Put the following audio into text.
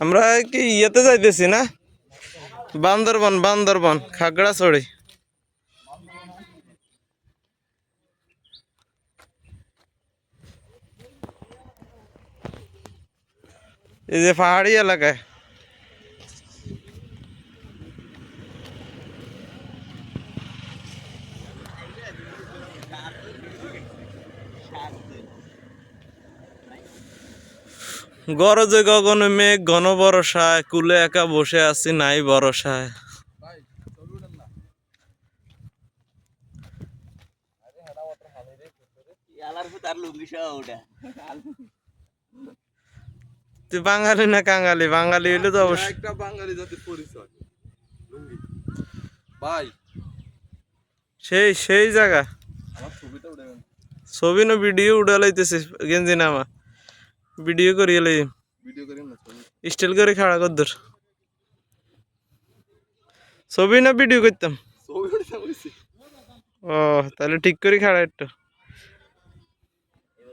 আমরা কি ইয়েতে যাইতেছি না বান্দরবন বান্দরবন খাগড়াছড়ি এই যে পাহাড়ি এলাকায় গরজে গগনে মেঘ, ঘন বরসায় কুলে একা বসে আছি, নাই বরসায় আর লুঙ্গি সহ ওটা তুই বাঙালি না কাঙালি? বাঙালি হইলে তো অবশ্যই। একটা বাঙালি জাতির পরিচয়। লুঙ্গি। ভাই। সেই সেই জায়গা। ছবি না ভিডিও উড়া লাইতেছে গেঞ্জি নামা ভিডিও করিয়ে লাই। ভিডিও করি না ছবি। স্টিল করে খাড়া কর দূর ছবি না ভিডিও করতাম। ও তাহলে ঠিক করে খাড়া একটু।